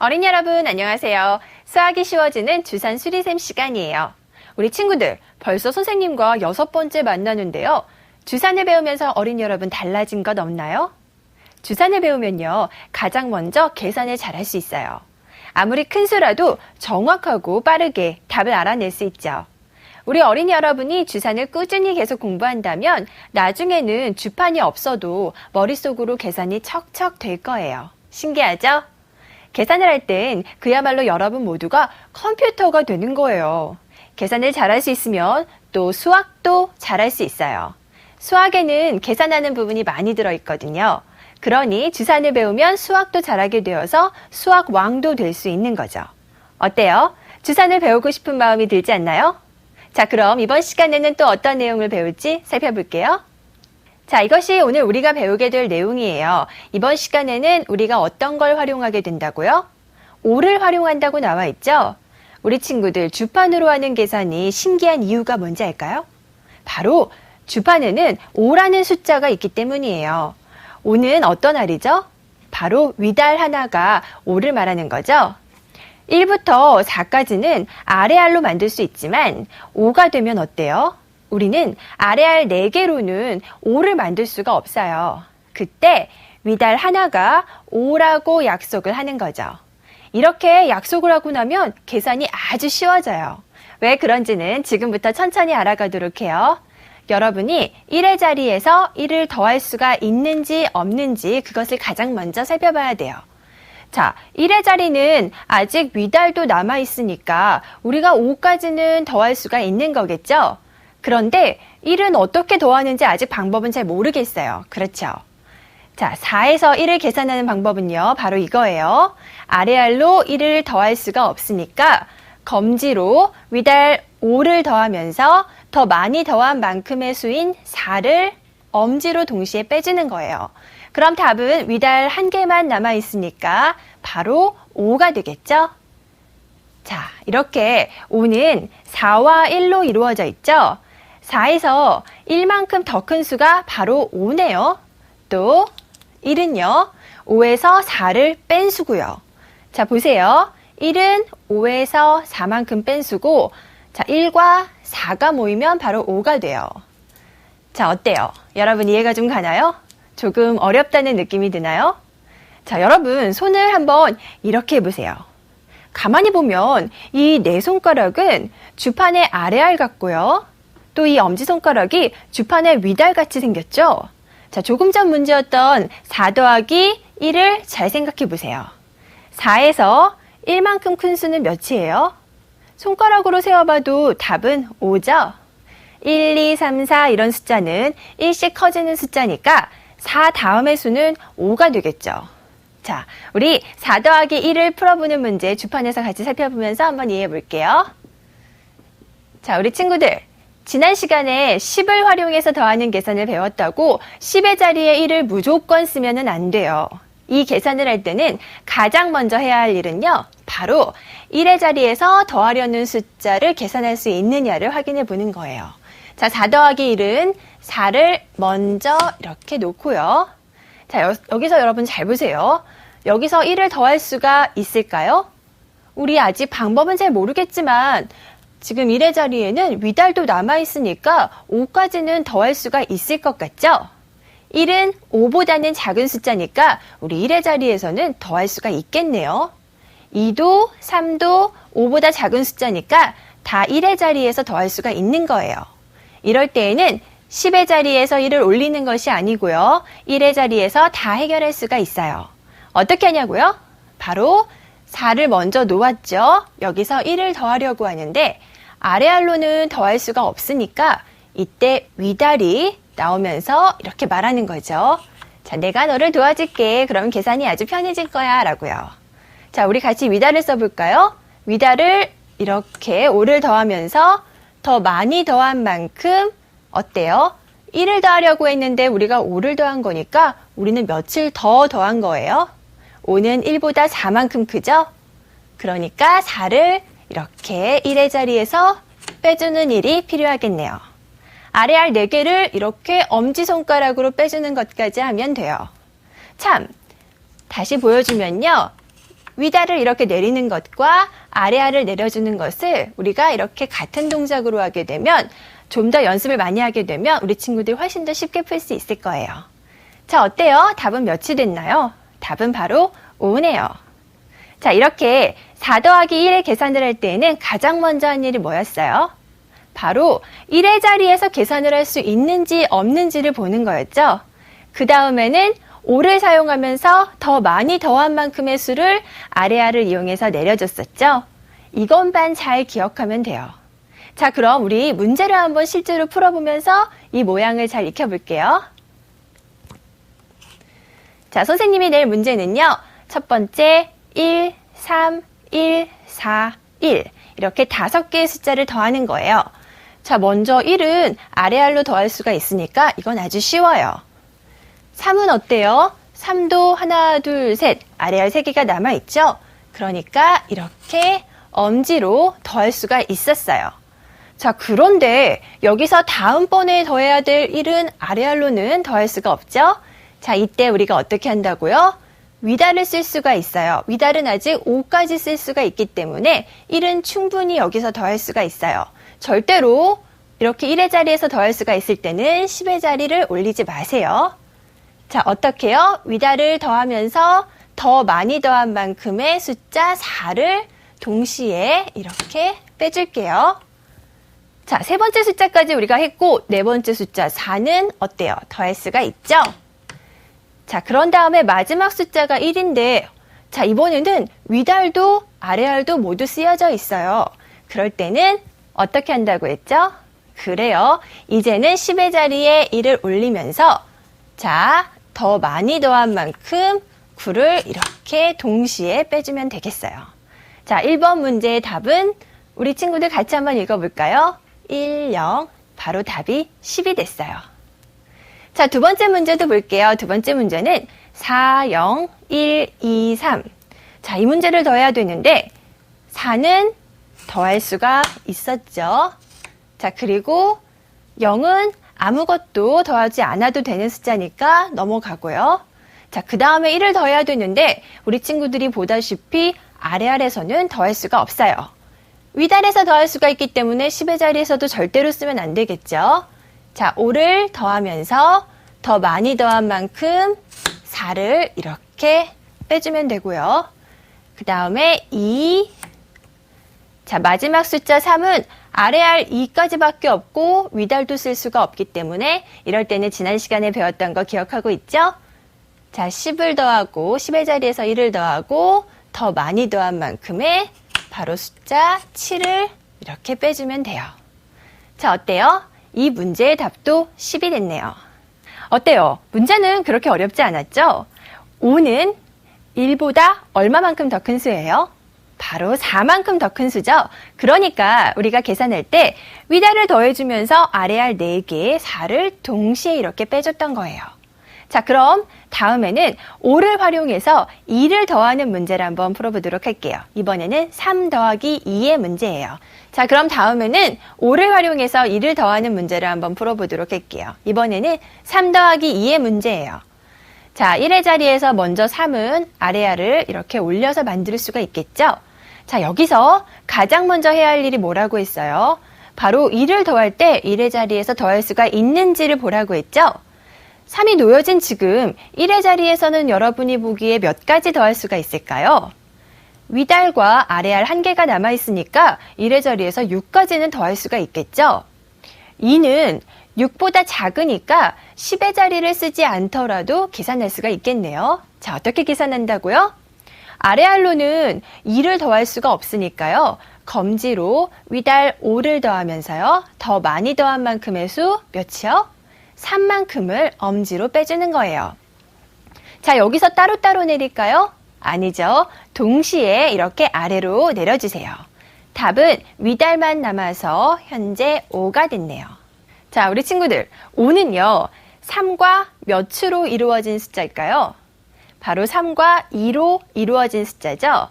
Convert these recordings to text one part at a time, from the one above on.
어린이 여러분 안녕하세요. 수학이 쉬워지는 주산 수리샘 시간이에요. 우리 친구들 벌써 선생님과 여섯 번째 만나는데요. 주산을 배우면서 어린이 여러분 달라진 것 없나요? 주산을 배우면요. 가장 먼저 계산을 잘할 수 있어요. 아무리 큰 수라도 정확하고 빠르게 답을 알아낼 수 있죠. 우리 어린이 여러분이 주산을 꾸준히 계속 공부한다면 나중에는 주판이 없어도 머릿속으로 계산이 척척 될 거예요. 신기하죠? 계산을 할 땐 그야말로 여러분 모두가 컴퓨터가 되는 거예요. 계산을 잘할 수 있으면 또 수학도 잘할 수 있어요. 수학에는 계산하는 부분이 많이 들어있거든요. 그러니 주산을 배우면 수학도 잘하게 되어서 수학 왕도 될 수 있는 거죠. 어때요? 주산을 배우고 싶은 마음이 들지 않나요? 자, 그럼 이번 시간에는 또 어떤 내용을 배울지 살펴볼게요. 자, 이것이 오늘 우리가 배우게 될 내용이에요. 이번 시간에는 우리가 어떤 걸 활용하게 된다고요? 5를 활용한다고 나와 있죠? 우리 친구들 주판으로 하는 계산이 신기한 이유가 뭔지 알까요? 바로 주판에는 5라는 숫자가 있기 때문이에요. 5는 어떤 알이죠? 바로 위달 하나가 5를 말하는 거죠. 1부터 4까지는 아래 알로 만들 수 있지만 5가 되면 어때요? 우리는 아래 알 4개로는 5를 만들 수가 없어요. 그때 위달 하나가 5라고 약속을 하는 거죠. 이렇게 약속을 하고 나면 계산이 아주 쉬워져요. 왜 그런지는 지금부터 천천히 알아가도록 해요. 여러분이 1의 자리에서 1을 더할 수가 있는지 없는지 그것을 가장 먼저 살펴봐야 돼요. 자, 1의 자리는 아직 위달도 남아 있으니까 우리가 5까지는 더할 수가 있는 거겠죠? 그런데 1은 어떻게 더하는지 아직 방법은 잘 모르겠어요. 그렇죠? 자, 4에서 1을 계산하는 방법은요, 바로 이거예요. 아래알로 1을 더할 수가 없으니까 검지로 위달 5를 더하면서 더 많이 더한 만큼의 수인 4를 엄지로 동시에 빼주는 거예요. 그럼 답은 위달 한 개만 남아 있으니까 바로 5가 되겠죠? 자, 이렇게 5는 4와 1로 이루어져 있죠? 4에서 1만큼 더 큰 수가 바로 5네요. 또 1은요. 5에서 4를 뺀 수고요. 자, 보세요. 1은 5에서 4만큼 뺀 수고 자, 1과 4가 모이면 바로 5가 돼요. 자, 어때요? 여러분 이해가 좀 가나요? 조금 어렵다는 느낌이 드나요? 자, 여러분 손을 한번 이렇게 해보세요. 가만히 보면 이 네 손가락은 주판의 아래알 같고요. 또 이 엄지손가락이 주판의 위달 같이 생겼죠? 자, 조금 전 문제였던 4 더하기 1을 잘 생각해 보세요. 4에서 1만큼 큰 수는 몇이에요? 손가락으로 세어봐도 답은 5죠? 1, 2, 3, 4 이런 숫자는 1씩 커지는 숫자니까 4 다음의 수는 5가 되겠죠. 자, 우리 4 더하기 1을 풀어보는 문제 주판에서 같이 살펴보면서 한번 이해해 볼게요. 자, 우리 친구들. 지난 시간에 10을 활용해서 더하는 계산을 배웠다고 10의 자리에 1을 무조건 쓰면 안 돼요. 이 계산을 할 때는 가장 먼저 해야 할 일은요. 바로 1의 자리에서 더하려는 숫자를 계산할 수 있느냐를 확인해 보는 거예요. 자, 4 더하기 1은 4를 먼저 이렇게 놓고요. 자, 여, 여기서 여러분 잘 보세요. 여기서 1을 더할 수가 있을까요? 우리 아직 방법은 잘 모르겠지만 지금 1의 자리에는 위달도 남아있으니까 5까지는 더할 수가 있을 것 같죠? 1은 5보다는 작은 숫자니까 우리 1의 자리에서는 더할 수가 있겠네요. 2도, 3도 5보다 작은 숫자니까 다 1의 자리에서 더할 수가 있는 거예요. 이럴 때에는 10의 자리에서 1을 올리는 것이 아니고요. 1의 자리에서 다 해결할 수가 있어요. 어떻게 하냐고요? 바로 4를 먼저 놓았죠. 여기서 1을 더하려고 하는데 아래알로는 더할 수가 없으니까 이때 위달이 나오면서 이렇게 말하는 거죠. 자, 내가 너를 도와줄게. 그럼 계산이 아주 편해질 거야. 라고요. 자, 우리 같이 위달을 써볼까요? 위달을 이렇게 5를 더하면서 더 많이 더한 만큼 어때요? 1을 더하려고 했는데 우리가 5를 더한 거니까 우리는 며칠 더 더한 거예요? 5는 1보다 4만큼 크죠? 그러니까 4를 이렇게 1의 자리에서 빼주는 일이 필요하겠네요. 아래 알 4개를 이렇게 엄지손가락으로 빼주는 것까지 하면 돼요. 참, 다시 보여주면요. 위다를 이렇게 내리는 것과 아래아를 내려주는 것을 우리가 이렇게 같은 동작으로 하게 되면 좀 더 연습을 많이 하게 되면 우리 친구들이 훨씬 더 쉽게 풀 수 있을 거예요. 자, 어때요? 답은 몇이 됐나요? 답은 바로 5네요. 자, 이렇게 4 더하기 1의 계산을 할 때에는 가장 먼저 한 일이 뭐였어요? 바로 1의 자리에서 계산을 할 수 있는지 없는지를 보는 거였죠. 그 다음에는 5를 사용하면서 더 많이 더한 만큼의 수를 아래아를 이용해서 내려줬었죠. 이것만 잘 기억하면 돼요. 자, 그럼 우리 문제를 한번 실제로 풀어보면서 이 모양을 잘 익혀볼게요. 자, 선생님이 낼 문제는요. 첫 번째 1, 3, 1, 4, 1 이렇게 다섯 개의 숫자를 더하는 거예요. 자, 먼저 1은 아래 알로 더할 수가 있으니까 이건 아주 쉬워요. 3은 어때요? 3도 하나, 둘, 셋 아래 알 3개가 남아있죠? 그러니까 이렇게 엄지로 더할 수가 있었어요. 자, 그런데 여기서 다음번에 더해야 될 1은 아래 알로는 더할 수가 없죠? 자, 이때 우리가 어떻게 한다고요? 위달을 쓸 수가 있어요. 위달은 아직 5까지 쓸 수가 있기 때문에 1은 충분히 여기서 더할 수가 있어요. 절대로 이렇게 1의 자리에서 더할 수가 있을 때는 10의 자리를 올리지 마세요. 자, 어떻게요? 위달을 더하면서 더 많이 더한 만큼의 숫자 4를 동시에 이렇게 빼줄게요. 자, 세 번째 숫자까지 우리가 했고, 네 번째 숫자 4는 어때요? 더할 수가 있죠? 자, 그런 다음에 마지막 숫자가 1인데, 자, 이번에는 위달도 아래알도 모두 쓰여져 있어요. 그럴 때는 어떻게 한다고 했죠? 그래요. 이제는 10의 자리에 1을 올리면서, 자, 더 많이 더한 만큼 9를 이렇게 동시에 빼주면 되겠어요. 자, 1번 문제의 답은 우리 친구들 같이 한번 읽어볼까요? 1, 0. 바로 답이 10이 됐어요. 자, 두 번째 문제도 볼게요. 두 번째 문제는 4, 0, 1, 2, 3. 자, 이 문제를 더해야 되는데 4는 더할 수가 있었죠. 자, 그리고 0은 아무것도 더하지 않아도 되는 숫자니까 넘어가고요. 자, 그 다음에 1을 더해야 되는데 우리 친구들이 보다시피 아래아래서는 더할 수가 없어요. 위달에서 더할 수가 있기 때문에 10의 자리에서도 절대로 쓰면 안 되겠죠. 자, 5를 더하면서 더 많이 더한 만큼 4를 이렇게 빼주면 되고요. 그 다음에 2. 자, 마지막 숫자 3은 아래 알 2까지밖에 없고 위달도 쓸 수가 없기 때문에 이럴 때는 지난 시간에 배웠던 거 기억하고 있죠? 자, 10을 더하고 10의 자리에서 1을 더하고 더 많이 더한 만큼의 바로 숫자 7을 이렇게 빼주면 돼요. 자, 어때요? 이 문제의 답도 10이 됐네요. 어때요? 문제는 그렇게 어렵지 않았죠? 5는 1보다 얼마만큼 더 큰 수예요? 바로 4만큼 더 큰 수죠? 그러니까 우리가 계산할 때 위다를 더해주면서 아래 알 4개, 4를 동시에 이렇게 빼줬던 거예요. 자, 그럼 다음에는 5를 활용해서 2를 더하는 문제를 한번 풀어보도록 할게요. 이번에는 3 더하기 2의 문제예요. 자, 그럼 다음에는 5를 활용해서 2를 더하는 문제를 한번 풀어보도록 할게요. 이번에는 3 더하기 2의 문제예요. 자, 1의 자리에서 먼저 3은 아래 아를 이렇게 올려서 만들 수가 있겠죠? 자, 여기서 가장 먼저 해야 할 일이 뭐라고 했어요? 바로 2를 더할 때 1의 자리에서 더할 수가 있는지를 보라고 했죠? 3이 놓여진 지금 1의 자리에서는 여러분이 보기에 몇 가지 더할 수가 있을까요? 위달과 아래알 한 개가 남아 있으니까 1의 자리에서 6까지는 더할 수가 있겠죠? 2는 6보다 작으니까 10의 자리를 쓰지 않더라도 계산할 수가 있겠네요. 자, 어떻게 계산한다고요? 아래알로는 2를 더할 수가 없으니까요. 검지로 위달 5를 더하면서요. 더 많이 더한 만큼의 수 몇이요? 3만큼을 엄지로 빼주는 거예요. 자, 여기서 따로따로 내릴까요? 아니죠. 동시에 이렇게 아래로 내려주세요. 답은 위달만 남아서 현재 5가 됐네요. 자, 우리 친구들, 5는요, 3과 몇으로 이루어진 숫자일까요? 바로 3과 2로 이루어진 숫자죠?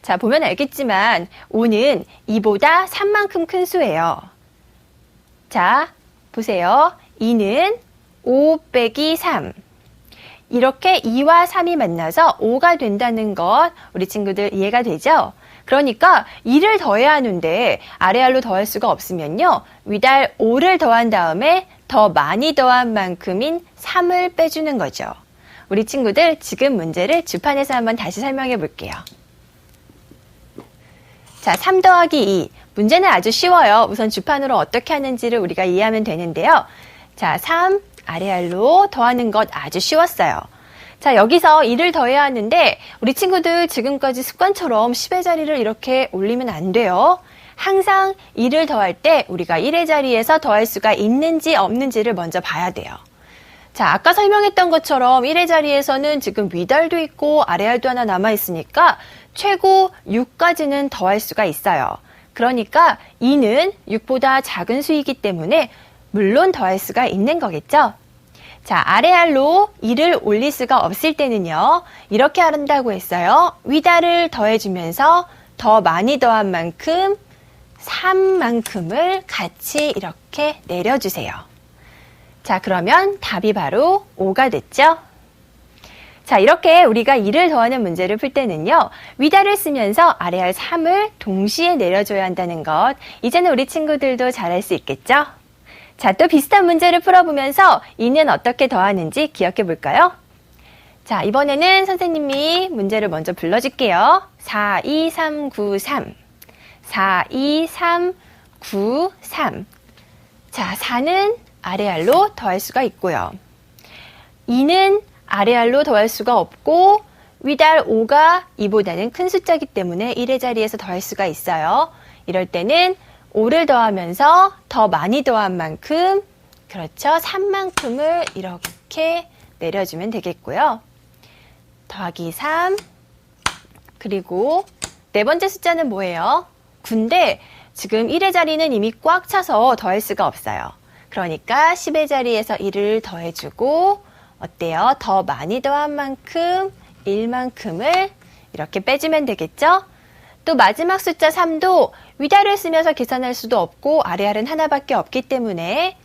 자, 보면 알겠지만 5는 2보다 3만큼 큰 수예요. 자, 보세요. 2는 5 빼기 3. 이렇게 2와 3이 만나서 5가 된다는 것 우리 친구들 이해가 되죠? 그러니까 2를 더해야 하는데 아래알로 더할 수가 없으면요. 위달 5를 더한 다음에 더 많이 더한 만큼인 3을 빼주는 거죠. 우리 친구들 지금 문제를 주판에서 한번 다시 설명해 볼게요. 자, 3 더하기 2. 문제는 아주 쉬워요. 우선 주판으로 어떻게 하는지를 우리가 이해하면 되는데요. 자, 3 아래 알로 더하는 것 아주 쉬웠어요. 자, 여기서 2를 더해야 하는데 우리 친구들 지금까지 습관처럼 10의 자리를 이렇게 올리면 안 돼요. 항상 2를 더할 때 우리가 1의 자리에서 더할 수가 있는지 없는지를 먼저 봐야 돼요. 자, 아까 설명했던 것처럼 1의 자리에서는 지금 위달도 있고 아래알도 하나 남아 있으니까 최고 6까지는 더할 수가 있어요. 그러니까 2는 6보다 작은 수이기 때문에 물론 더할 수가 있는 거겠죠? 자, 아래알로 2를 올릴 수가 없을 때는요, 이렇게 한다고 했어요. 위달을 더해주면서 더 많이 더한 만큼 3만큼을 같이 이렇게 내려주세요. 자, 그러면 답이 바로 5가 됐죠? 자, 이렇게 우리가 2를 더하는 문제를 풀 때는요, 위달을 쓰면서 아래알 3을 동시에 내려줘야 한다는 것, 이제는 우리 친구들도 잘할 수 있겠죠? 자, 또 비슷한 문제를 풀어보면서 2는 어떻게 더하는지 기억해 볼까요? 자, 이번에는 선생님이 문제를 먼저 불러줄게요. 4, 2, 3, 9, 3. 4, 2, 3, 9, 3. 자, 4는 아래알로 더할 수가 있고요. 2는 아래알로 더할 수가 없고 위달 5가 2보다는 큰 숫자이기 때문에 1의 자리에서 더할 수가 있어요. 이럴 때는 5를 더하면서 더 많이 더한 만큼 그렇죠. 3만큼을 이렇게 내려주면 되겠고요. 더하기 3 그리고 네 번째 숫자는 뭐예요? 9인데 지금 1의 자리는 이미 꽉 차서 더할 수가 없어요. 그러니까 10의 자리에서 1을 더해주고 어때요? 더 많이 더한 만큼 1만큼을 이렇게 빼주면 되겠죠? 또 마지막 숫자 3도 위달을 쓰면서 계산할 수도 없고 아래알은 하나밖에 없기 때문에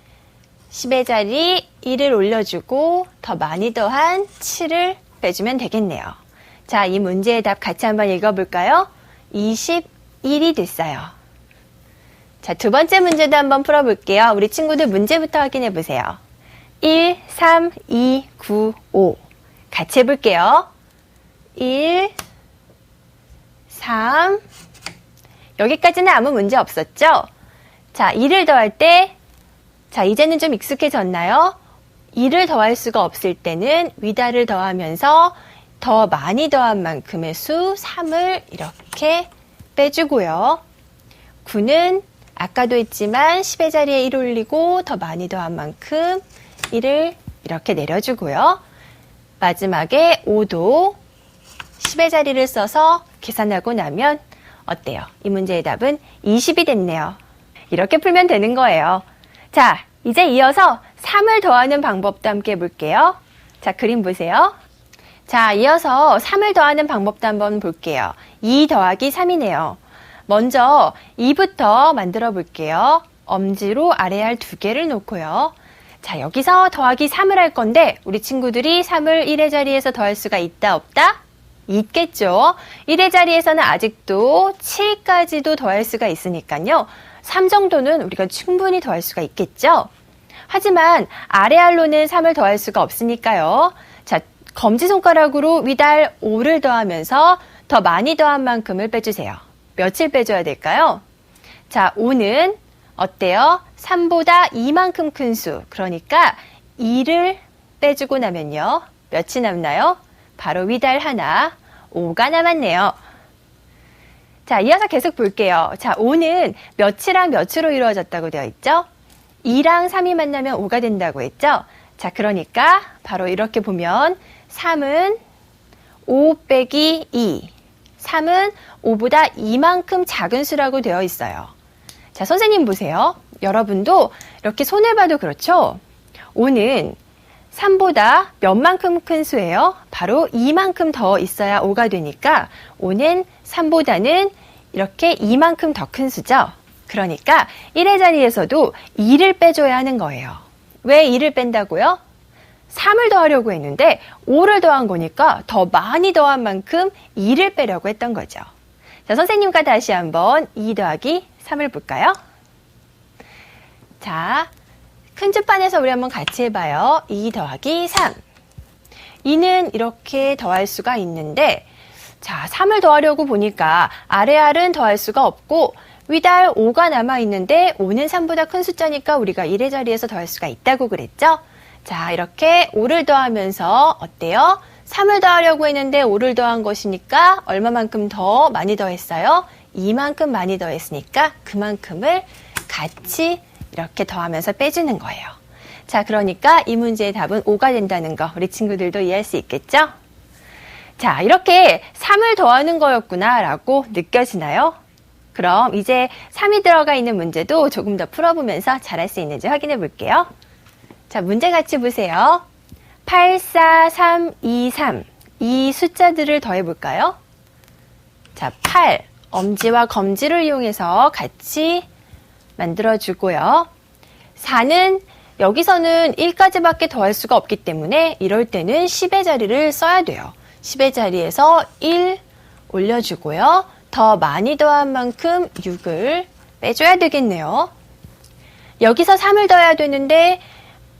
10의 자리 1을 올려주고 더 많이 더한 7을 빼주면 되겠네요. 자, 이 문제의 답 같이 한번 읽어볼까요? 21이 됐어요. 자, 두 번째 문제도 한번 풀어볼게요. 우리 친구들 문제부터 확인해 보세요. 1, 3, 2, 9, 5. 같이 해볼게요. 1, 3, 여기까지는 아무 문제 없었죠? 자, 2를 더할 때, 자, 이제는 좀 익숙해졌나요? 2를 더할 수가 없을 때는 위다를 더하면서 더 많이 더한 만큼의 수 3을 이렇게 빼주고요. 9는 아까도 했지만 10의 자리에 1 올리고 더 많이 더한 만큼 1을 이렇게 내려주고요. 마지막에 5도 10의 자리를 써서 계산하고 나면 어때요? 이 문제의 답은 20이 됐네요. 이렇게 풀면 되는 거예요. 자, 이제 이어서 3을 더하는 방법도 함께 볼게요. 자, 그림 보세요. 자, 이어서 3을 더하는 방법도 한번 볼게요. 2 더하기 3이네요. 먼저 2부터 만들어 볼게요. 엄지로 아래 알 두 개를 놓고요. 자, 여기서 더하기 3을 할 건데 우리 친구들이 3을 1의 자리에서 더할 수가 있다 없다? 있겠죠. 1의 자리에서는 아직도 7까지도 더할 수가 있으니까요. 3 정도는 우리가 충분히 더할 수가 있겠죠. 하지만 아래알로는 3을 더할 수가 없으니까요. 자, 검지손가락으로 위달 5를 더하면서 더 많이 더한 만큼을 빼주세요. 며칠 빼줘야 될까요? 자, 5는 어때요? 3보다 이만큼 큰 수. 그러니까 2를 빼주고 나면요. 몇이 남나요? 바로 위달 하나, 5가 남았네요. 자, 이어서 계속 볼게요. 자, 5는 몇이랑 몇으로 이루어졌다고 되어 있죠? 2랑 3이 만나면 5가 된다고 했죠? 자, 그러니까 바로 이렇게 보면 3은 5 빼기 2. 3은 5보다 이만큼 작은 수라고 되어 있어요. 자, 선생님 보세요. 여러분도 이렇게 손을 봐도 그렇죠? 5는 3보다 몇 만큼 큰 수예요? 바로 2만큼 더 있어야 5가 되니까 5는 3보다는 이렇게 2만큼 더 큰 수죠. 그러니까 1의 자리에서도 2를 빼줘야 하는 거예요. 왜 2를 뺀다고요? 3을 더하려고 했는데 5를 더한 거니까 더 많이 더한 만큼 2를 빼려고 했던 거죠. 자, 선생님과 다시 한번 2 더하기 3을 볼까요? 자, 큰 주판에서 우리 한번 같이 해봐요. 2 더하기 3. 2는 이렇게 더할 수가 있는데, 자, 3을 더하려고 보니까 아래 알은 더할 수가 없고, 위달 5가 남아있는데, 5는 3보다 큰 숫자니까 우리가 1의 자리에서 더할 수가 있다고 그랬죠? 자, 이렇게 5를 더하면서 어때요? 3을 더하려고 했는데 5를 더한 것이니까 얼마만큼 더 많이 더했어요? 이만큼 많이 더했으니까 그만큼을 같이 이렇게 더하면서 빼주는 거예요. 자, 그러니까 이 문제의 답은 5가 된다는 거 우리 친구들도 이해할 수 있겠죠? 자, 이렇게 3을 더하는 거였구나 라고 느껴지나요? 그럼 이제 3이 들어가 있는 문제도 조금 더 풀어보면서 잘할 수 있는지 확인해 볼게요. 자, 문제 같이 보세요. 8, 4, 3, 2, 3. 이 숫자들을 더해 볼까요? 자, 8. 엄지와 검지를 이용해서 같이 만들어 주고요. 4는 여기서는 1까지밖에 더할 수가 없기 때문에 이럴 때는 10의 자리를 써야 돼요. 10의 자리에서 1 올려주고요. 더 많이 더한 만큼 6을 빼줘야 되겠네요. 여기서 3을 더해야 되는데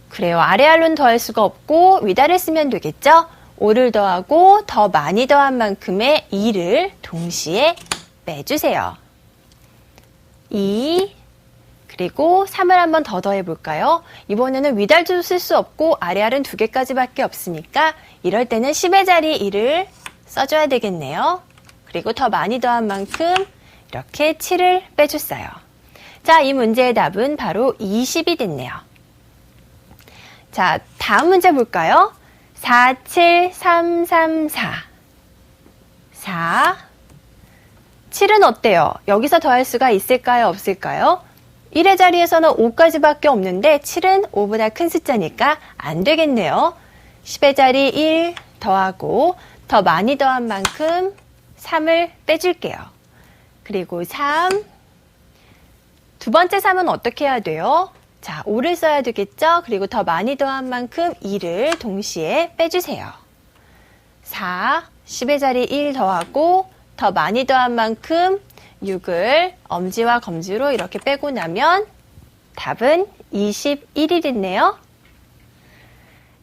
그래요. 아래 알론 더할 수가 없고 위다를 쓰면 되겠죠? 5를 더하고 더 많이 더한 만큼의 2를 동시에 빼주세요. 2 그리고 3을 한번 더 더해 볼까요? 이번에는 위달도 쓸 수 없고 아래 알은 두 개까지밖에 없으니까 이럴 때는 10의 자리 1을 써줘야 되겠네요. 그리고 더 많이 더한 만큼 이렇게 7을 빼줬어요. 자, 이 문제의 답은 바로 20이 됐네요. 자, 다음 문제 볼까요? 4, 7, 3, 3, 4. 4. 7은 어때요? 여기서 더할 수가 있을까요? 없을까요? 1의 자리에서는 5까지밖에 없는데 7은 5보다 큰 숫자니까 안 되겠네요. 10의 자리 1 더하고 더 많이 더한 만큼 3을 빼줄게요. 그리고 3. 두 번째 3은 어떻게 해야 돼요? 자, 5를 써야 되겠죠? 그리고 더 많이 더한 만큼 2를 동시에 빼주세요. 4, 10의 자리 1 더하고 더 많이 더한 만큼 6을 엄지와 검지로 이렇게 빼고 나면 답은 21이 됐네요.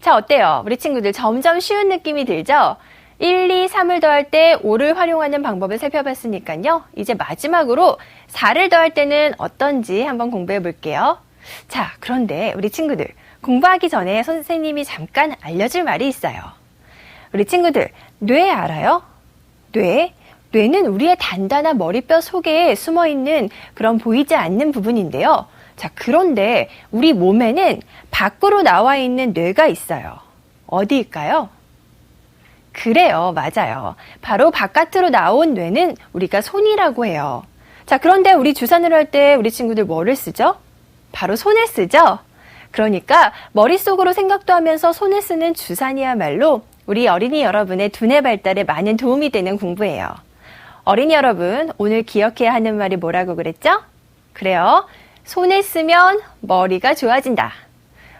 자, 어때요? 우리 친구들 점점 쉬운 느낌이 들죠? 1, 2, 3을 더할 때 5를 활용하는 방법을 살펴봤으니까요. 이제 마지막으로 4를 더할 때는 어떤지 한번 공부해 볼게요. 자, 그런데 우리 친구들, 공부하기 전에 선생님이 잠깐 알려줄 말이 있어요. 우리 친구들, 뇌 알아요? 뇌? 뇌는 우리의 단단한 머리뼈 속에 숨어 있는 그런 보이지 않는 부분인데요. 자, 그런데 우리 몸에는 밖으로 나와 있는 뇌가 있어요. 어디일까요? 그래요. 맞아요. 바로 바깥으로 나온 뇌는 우리가 손이라고 해요. 자, 그런데 우리 주사를 할때 우리 친구들 뭐를 쓰죠? 바로 손을 쓰죠? 그러니까 머릿속으로 생각도 하면서 손을 쓰는 주산이야말로 우리 어린이 여러분의 두뇌 발달에 많은 도움이 되는 공부예요. 어린이 여러분, 오늘 기억해야 하는 말이 뭐라고 그랬죠? 그래요. 손을 쓰면 머리가 좋아진다.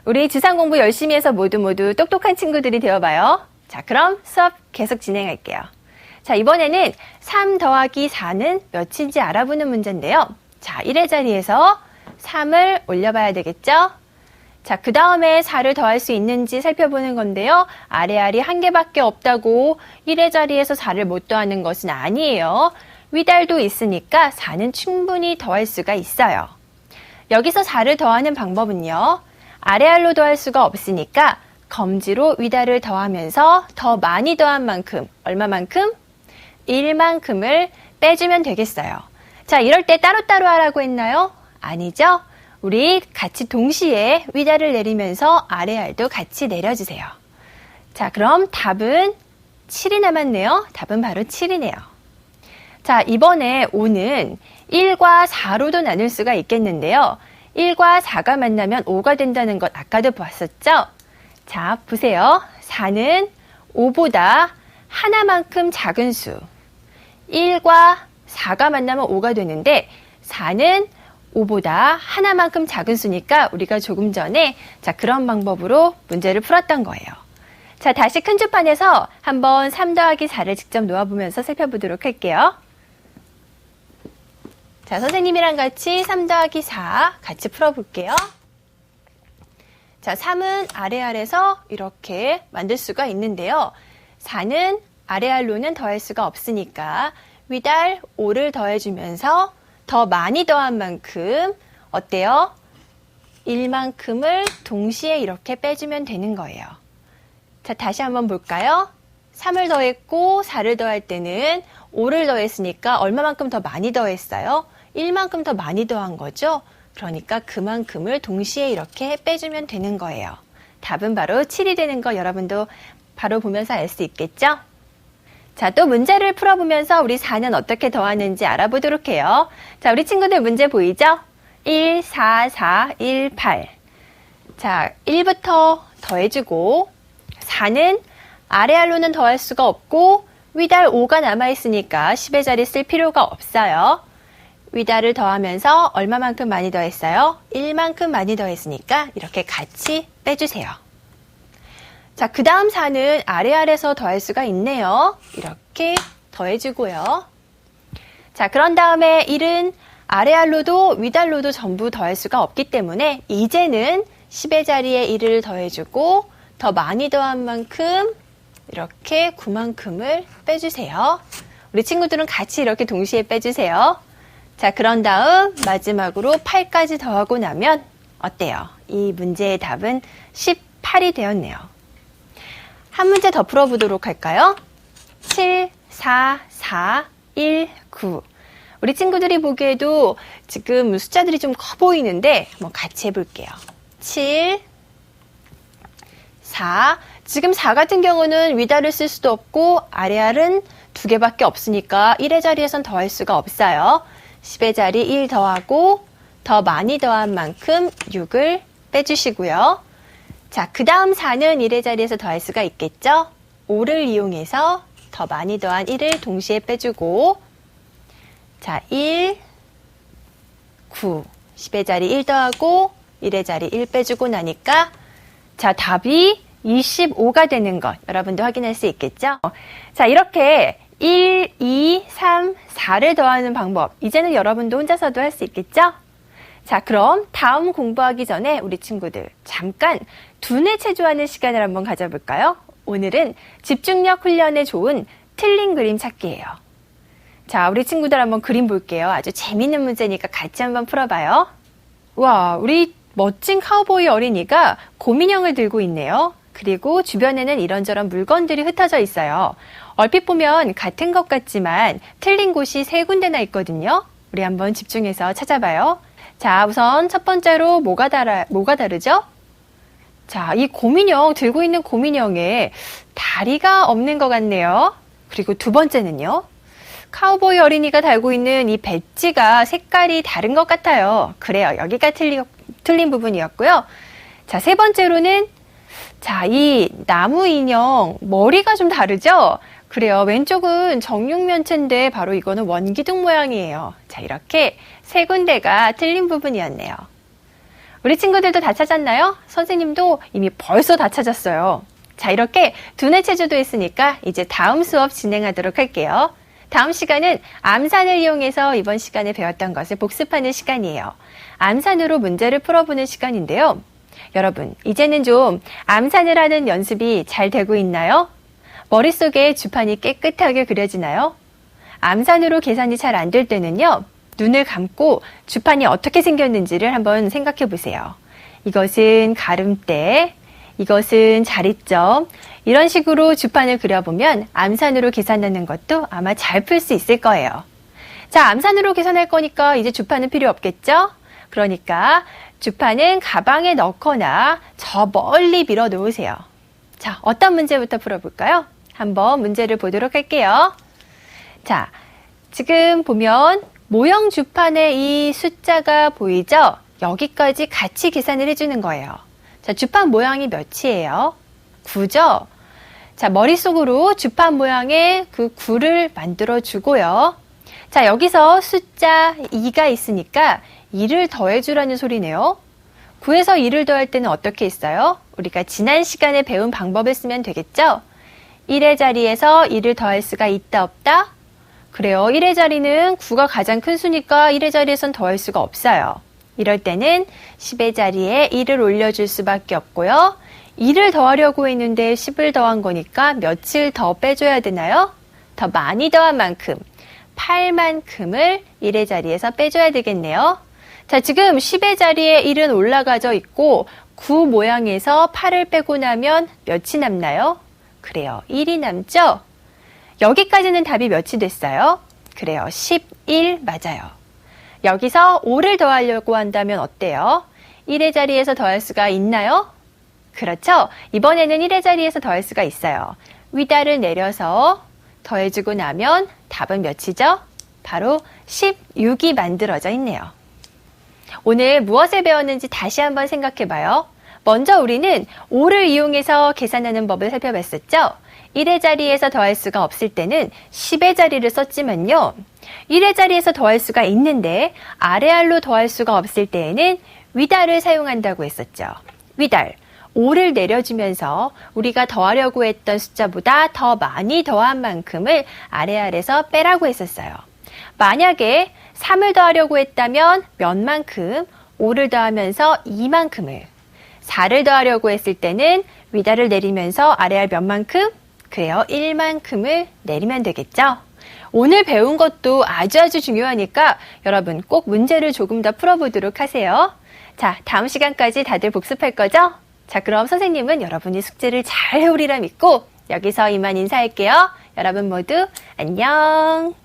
우리 주산 공부 열심히 해서 모두 모두 똑똑한 친구들이 되어봐요. 자, 그럼 수업 계속 진행할게요. 자, 이번에는 3 더하기 4는 몇인지 알아보는 문제인데요. 자, 1의 자리에서 3을 올려봐야 되겠죠? 자, 그 다음에 4를 더할 수 있는지 살펴보는 건데요. 아래알이 한 개밖에 없다고 1의 자리에서 4를 못 더하는 것은 아니에요. 위달도 있으니까 4는 충분히 더할 수가 있어요. 여기서 4를 더하는 방법은요. 아래알로 더할 수가 없으니까 검지로 위달을 더하면서 더 많이 더한 만큼, 얼마만큼? 1만큼을 빼주면 되겠어요. 자, 이럴 때 따로따로 하라고 했나요? 아니죠? 우리 같이 동시에 위자를 내리면서 아래알도 같이 내려주세요. 자, 그럼 답은 7이 남았네요. 답은 바로 7이네요. 자, 이번에 5는 1과 4로도 나눌 수가 있겠는데요. 1과 4가 만나면 5가 된다는 것 아까도 봤었죠? 자, 보세요. 4는 5보다 하나만큼 작은 수. 1과 4가 만나면 5가 되는데 4는 5보다 하나만큼 작은 수니까 우리가 조금 전에 자, 그런 방법으로 문제를 풀었던 거예요. 자, 다시 큰 주판에서 한번 3 더하기 4를 직접 놓아보면서 살펴보도록 할게요. 자, 선생님이랑 같이 3 더하기 4 같이 풀어볼게요. 자, 3은 아래 아래서 이렇게 만들 수가 있는데요. 4는 아래 알로는 더할 수가 없으니까 위달 5를 더해주면서 더 많이 더한 만큼 어때요? 1만큼을 동시에 이렇게 빼주면 되는 거예요. 자, 다시 한번 볼까요? 3을 더했고 4를 더할 때는 5를 더했으니까 얼마만큼 더 많이 더했어요? 1만큼 더 많이 더한 거죠? 그러니까 그만큼을 동시에 이렇게 빼주면 되는 거예요. 답은 바로 7이 되는 거 여러분도 바로 보면서 알 수 있겠죠? 자, 또 문제를 풀어보면서 우리 4는 어떻게 더하는지 알아보도록 해요. 자, 우리 친구들 문제 보이죠? 1, 4, 4, 1, 8. 자, 1부터 더해주고, 4는 아래 알로는 더할 수가 없고, 위달 5가 남아있으니까 10의 자리 쓸 필요가 없어요. 위달을 더하면서 얼마만큼 많이 더했어요? 1만큼 많이 더했으니까 이렇게 같이 빼주세요. 자, 그 다음 4는 아래 아래서 더할 수가 있네요. 이렇게 더해주고요. 자, 그런 다음에 1은 아래 알로도 위달로도 전부 더할 수가 없기 때문에 이제는 10의 자리에 1을 더해주고 더 많이 더한 만큼 이렇게 9만큼을 빼주세요. 우리 친구들은 같이 이렇게 동시에 빼주세요. 자, 그런 다음 마지막으로 8까지 더하고 나면 어때요? 이 문제의 답은 18이 되었네요. 한 문제 더 풀어보도록 할까요? 7, 4, 4, 1, 9. 우리 친구들이 보기에도 지금 숫자들이 좀 커 보이는데 한번 같이 해볼게요. 7, 4. 지금 4 같은 경우는 위달을 쓸 수도 없고 아래알은 두 개밖에 없으니까 1의 자리에선 더할 수가 없어요. 10의 자리 1 더하고 더 많이 더한 만큼 6을 빼주시고요. 자, 그 다음 4는 1의 자리에서 더할 수가 있겠죠? 5를 이용해서 더 많이 더한 1을 동시에 빼주고 자, 1, 9, 10의 자리 1 더하고 1의 자리 1 빼주고 나니까 자, 답이 25가 되는 것 여러분도 확인할 수 있겠죠? 자, 이렇게 1, 2, 3, 4를 더하는 방법 이제는 여러분도 혼자서도 할 수 있겠죠? 자, 그럼 다음 공부하기 전에 우리 친구들 잠깐 두뇌 체조하는 시간을 한번 가져볼까요? 오늘은 집중력 훈련에 좋은 틀린 그림 찾기예요. 자, 우리 친구들 한번 그림 볼게요. 아주 재밌는 문제니까 같이 한번 풀어봐요. 와, 우리 멋진 카우보이 어린이가 곰인형을 들고 있네요. 그리고 주변에는 이런저런 물건들이 흩어져 있어요. 얼핏 보면 같은 것 같지만 틀린 곳이 세 군데나 있거든요. 우리 한번 집중해서 찾아봐요. 자, 우선 첫 번째로 뭐가 다르, 뭐가 다르죠? 자, 이 곰인형, 들고 있는 곰인형에 다리가 없는 것 같네요. 그리고 두 번째는요. 카우보이 어린이가 달고 있는 이 배지가 색깔이 다른 것 같아요. 그래요. 여기가 틀리, 틀린 부분이었고요. 자, 세 번째로는 자, 이 나무 인형 머리가 좀 다르죠? 그래요. 왼쪽은 정육면체인데 바로 이거는 원기둥 모양이에요. 자, 이렇게 세 군데가 틀린 부분이었네요. 우리 친구들도 다 찾았나요? 선생님도 이미 벌써 다 찾았어요. 자, 이렇게 두뇌 체조도 했으니까 이제 다음 수업 진행하도록 할게요. 다음 시간은 암산을 이용해서 이번 시간에 배웠던 것을 복습하는 시간이에요. 암산으로 문제를 풀어보는 시간인데요. 여러분, 이제는 좀 암산을 하는 연습이 잘 되고 있나요? 머릿속에 주판이 깨끗하게 그려지나요? 암산으로 계산이 잘 안 될 때는요, 눈을 감고 주판이 어떻게 생겼는지를 한번 생각해 보세요. 이것은 가름대, 이것은 자리점, 이런 식으로 주판을 그려보면 암산으로 계산하는 것도 아마 잘 풀 수 있을 거예요. 자, 암산으로 계산할 거니까 이제 주판은 필요 없겠죠? 그러니까 주판은 가방에 넣거나 저 멀리 밀어 놓으세요. 자, 어떤 문제부터 풀어볼까요? 한번 문제를 보도록 할게요. 자, 지금 보면 모형 주판에 이 숫자가 보이죠? 여기까지 같이 계산을 해주는 거예요. 자, 주판 모양이 몇이에요? 9죠? 자, 머릿속으로 주판 모양의 그 9를 만들어 주고요. 자, 여기서 숫자 2가 있으니까 2를 더해주라는 소리네요. 9에서 2를 더할 때는 어떻게 했어요? 우리가 지난 시간에 배운 방법을 쓰면 되겠죠? 1의 자리에서 2를 더할 수가 있다 없다? 그래요. 1의 자리는 9가 가장 큰 수니까 1의 자리에선 더할 수가 없어요. 이럴 때는 10의 자리에 1을 올려줄 수밖에 없고요. 2를 더하려고 했는데 10을 더한 거니까 며칠 더 빼줘야 되나요? 더 많이 더한 만큼 8만큼을 1의 자리에서 빼줘야 되겠네요. 자, 지금 10의 자리에 1은 올라가져 있고 9 모양에서 8을 빼고 나면 몇이 남나요? 그래요. 1이 남죠? 여기까지는 답이 몇이 됐어요? 그래요. 11 맞아요. 여기서 5를 더하려고 한다면 어때요? 1의 자리에서 더할 수가 있나요? 그렇죠. 이번에는 1의 자리에서 더할 수가 있어요. 위다를 내려서 더해주고 나면 답은 몇이죠? 바로 16이 만들어져 있네요. 오늘 무엇을 배웠는지 다시 한번 생각해 봐요. 먼저 우리는 5를 이용해서 계산하는 법을 살펴봤었죠? 1의 자리에서 더할 수가 없을 때는 10의 자리를 썼지만요. 1의 자리에서 더할 수가 있는데 아래 알로 더할 수가 없을 때에는 위달을 사용한다고 했었죠. 위달. 5를 내려주면서 우리가 더하려고 했던 숫자보다 더 많이 더한 만큼을 아래 알에서 빼라고 했었어요. 만약에 3을 더하려고 했다면 몇만큼, 5를 더하면서 2만큼을, 4를 더하려고 했을 때는 위다를 내리면서 아래알 몇만큼? 그래요. 1만큼을 내리면 되겠죠? 오늘 배운 것도 아주 아주 중요하니까 여러분 꼭 문제를 조금 더 풀어보도록 하세요. 자, 다음 시간까지 다들 복습할 거죠? 자, 그럼 선생님은 여러분이 숙제를 잘 해오리라 믿고 여기서 이만 인사할게요. 여러분 모두 안녕!